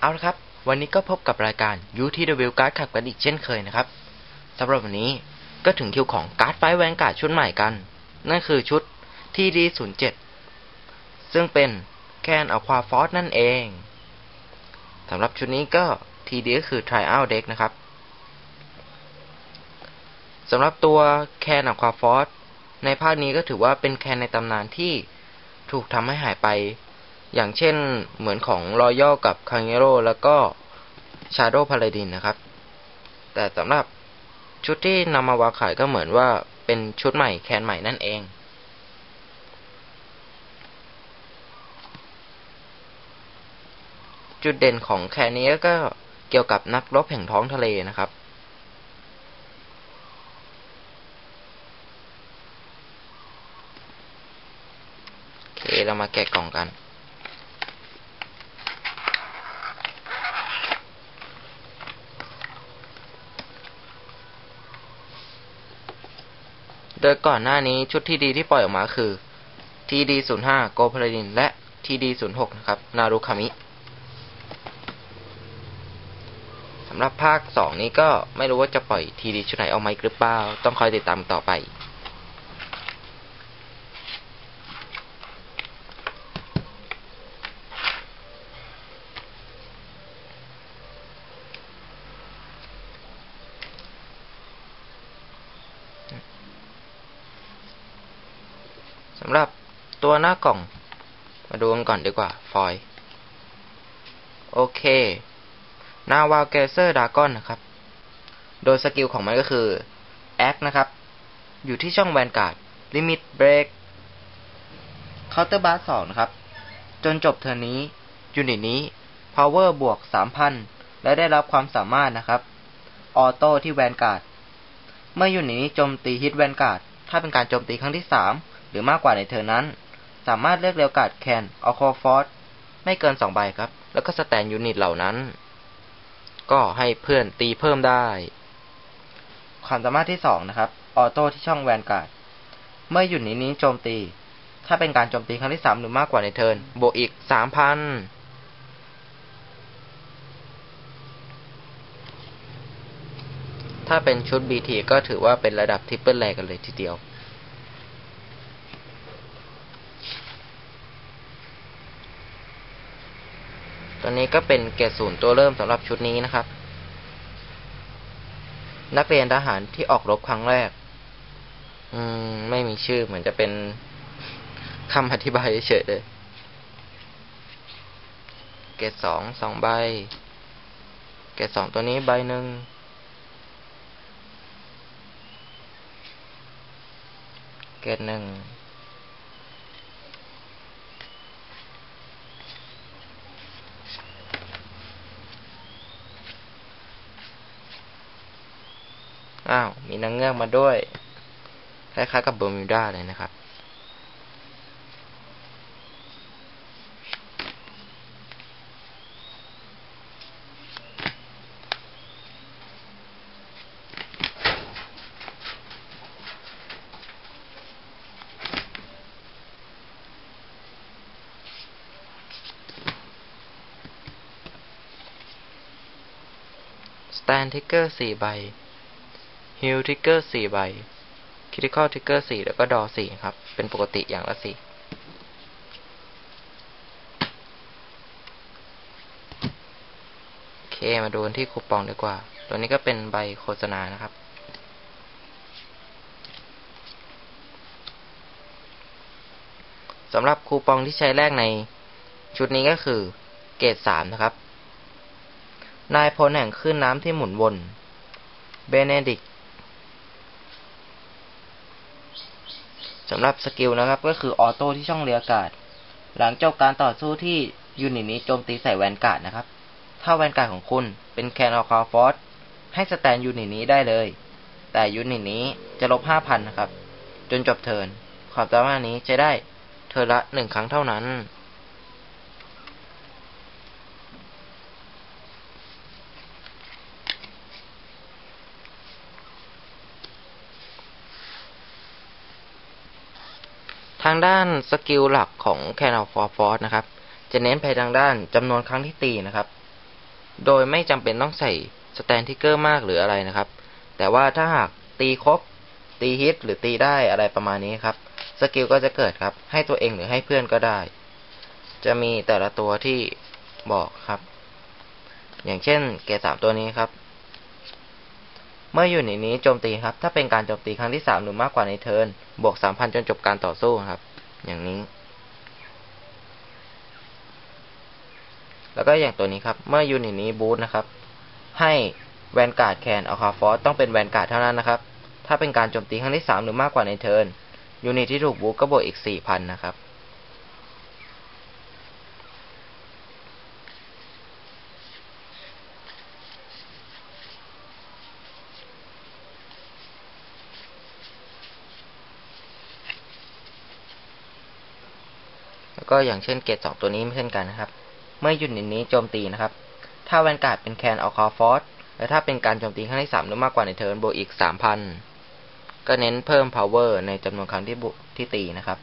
เอาละครับ วันนี้ก็พบกับรายการ UTW การ์ดขับกันอีกเช่นเคยนะครับสำหรับวันนี้ก็ถึงคิวของการ์ดไฟแวนการ์ดชุดใหม่กัน นั่นคือชุด TD07 ซึ่งเป็นแคนอควาฟอสนั่นเองสำหรับชุดนี้ก็ TD ก็คือ Trial Deck นะครับ สำหรับตัวแคนอควาฟอสในภาคนี้ก็ถือว่าเป็นแคนในตำนานที่ถูกทำให้หายไป อย่างเช่นเหมือนของรอยัลกับคังเ r โรแล้วก็ชาโด w พา a าดินนะครับ แต่สำหรับชุดที่นำมาวางขายก็เหมือนว่าเป็นชุดใหม่แคนใหม่นั่นเอง จุดเด่นของแคนนี้ก็เกี่ยวกับนักรบแห่งท้องทะเลนะครับ เคเรามาแกะกล่องกันโดยก่อนหน้านี้ชุดที่ดีที่ปล่อยออกมาคือ TD05 โกพลาดิน และ TD06 นะครับ นารุคามิสำหรับภาค 2 นี้ก็ไม่รู้ว่าจะปล่อย TD ชุดไหนออกมาอีกหรือเปล่า ต้องคอยติดตามต่อไป สำหรับตัวหน้ากล่อง มาดูกันก่อนดีกว่า ฟอยล์โอเคนาวาเกเซอร์ดากอนนะครับ โดยสกิลของมันก็คือแอคนะครับ อยู่ที่ช่องแวนการ์ดลิมิตเบรกเคาน์เตอร์บาร์สองนะครับ จนจบเทอร์นี้ ยูนิตนี้ power บวก 3,000 และได้รับความสามารถนะครับ ออโต้ที่แวนการ์ด เมื่อยูนิตนี้โจมตีฮิตแวนการ์ด ถ้าเป็นการโจมตีครั้งที่3ห รือมากกว่าในเทอนั้น สามารถเลือกเร็วการ์ดแคนออคอฟอร์ไม่เกิน 2 ใบครับ แล้วก็สแตนยูนิตเหล่านั้น ก็ให้เพื่อนตีเพิ่มได้ ความสามารถที่ 2 นะครับ ออโต้ที่ช่องแวนการ์ด เมื่อหยูนิตนี้โจมตี ถ้าเป็นการโจมตีครั้งที่ 3 หรือมากกว่าในเทิร์นบวกอีก 3,000ถ้าเป็นชุด BT ก็ถือว่าเป็นระดับทริปเปิลแรกันเลยทีเดียว ตอนนี้ก็เป็นเกรดศูนย์ตัวเริ่มสำหรับชุดนี้นะครับ นักเรียนทหารที่ออกรบครั้งแรก อืม ไม่มีชื่อเหมือนจะเป็นคำอธิบายเฉยเลย เกรดสองสองใบ เกรดสองตัวนี้ใบหนึ่ง เกรดหนึ่ง อ้าว มีนางเงือกมาด้วย คล้ายๆกับเบอร์มิวดาเลยนะครับ สแตนทิกเกอร์สี่ใบ ฮิลทิกเกอร์สี่ใบคิติคอลทิกเกอร์สี่แล้วก็ดอสี่ครับ เป็นปกติอย่างละสี่โอเค มาดูกันที่คูปองดีกว่า ตัวนี้ก็เป็นใบโฆษณานะครับ สำหรับคูปองที่ใช้แรกในชุดนี้ก็คือเกรดสามนะครับ นายพลแห่งคลื่นน้ำที่หมุนวนเบเนดิก สำหรับสกิลนะครับก็คือออโต้ที่ช่องเรืออากาศ หลังจบการต่อสู้ที่ยูนิตนี้โจมตีใส่แวนการ์ดนะครับ ถ้าแวนการ์ดของคุณเป็นแคนอลคาฟอสให้สแตนยูนิตนี้ได้เลย แต่ยูนิตนี้จะลบ5,000นะครับ จนจบเทิร์นความสามารถนี้จะได้เทิร์นละหนึ่งครั้งเท่านั้น ทางด้านสกิลหลักของแคนอฟอร์ฟอร์นะครับ จะเน้นไปทางด้านจำนวนครั้งที่ตีนะครับ โดยไม่จำเป็นต้องใส่สแตนทิกเกอร์มากหรืออะไรนะครับ แต่ว่าถ้าหากตีครบ ตีฮิตหรือตีได้อะไรประมาณนี้ครับ สกิลก็จะเกิดครับ ให้ตัวเองหรือให้เพื่อนก็ได้ จะมีแต่ละตัวที่บอกครับ อย่างเช่นเกสามตัวนี้ครับ เมื่ออยู่ในนี้โจมตีครับ ถ้าเป็นการโจมตีครั้งที่สามหรือมากกว่าในเทิร์นบวกสามพันจนจบการต่อสู้ครับ อย่างนี้ แล้วก็อย่างตัวนี้ครับ เมื่อยูนิตนี้บูทนะครับ ให้แวนการ์ดแคนอัลคาฟอสต้องเป็นแวนการ์ดเท่านั้นนะครับ ถ้าเป็นการโจมตีครั้งที่สามหรือมากกว่าในเทิร์นยูนิตที่ถูกบูทก็บวกอีกสี่พันนะครับ ก็อย่างเช่นเกตสองตัวนี้เช่นกันนะครับ เมื่อยูนิตนี้โจมตีนะครับ ถ้าแวนการ์ดเป็นแคนอัลคาฟอสและถ้าเป็นการโจมตีครั้งที่สามหรือมากกว่าในเทิร์นบวกอีกสามพันก็เน้นเพิ่ม power ในจำนวนครั้งที่บุที่ตีนะครับ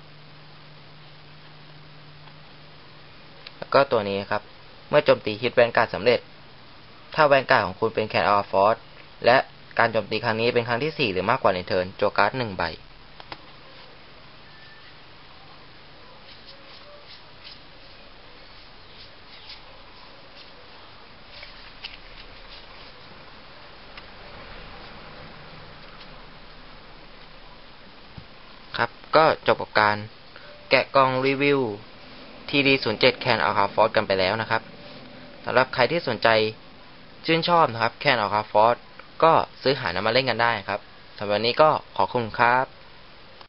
แล้วก็ตัวนี้ครับ เมื่อโจมตีฮิตแวนการ์ดสำเร็จ ถ้าแวนการ์ดของคุณเป็นแคนอัลคาฟอสและการโจมตีครั้งนี้เป็นครั้งที่สี่หรือมากกว่าในเทิร์นโจวการ์ดหนึ่งใบ ครับ ก็จบกับการแกะกล่องรีวิว TD07 Can Alpha Force กันไปแล้วนะครับสำหรับใครที่สนใจชื่นชอบนะครับ Can Alpha Force ก็ซื้อหานำมาเล่นกันได้ครับสำหรับวันนี้ก็ขอบคุณครับ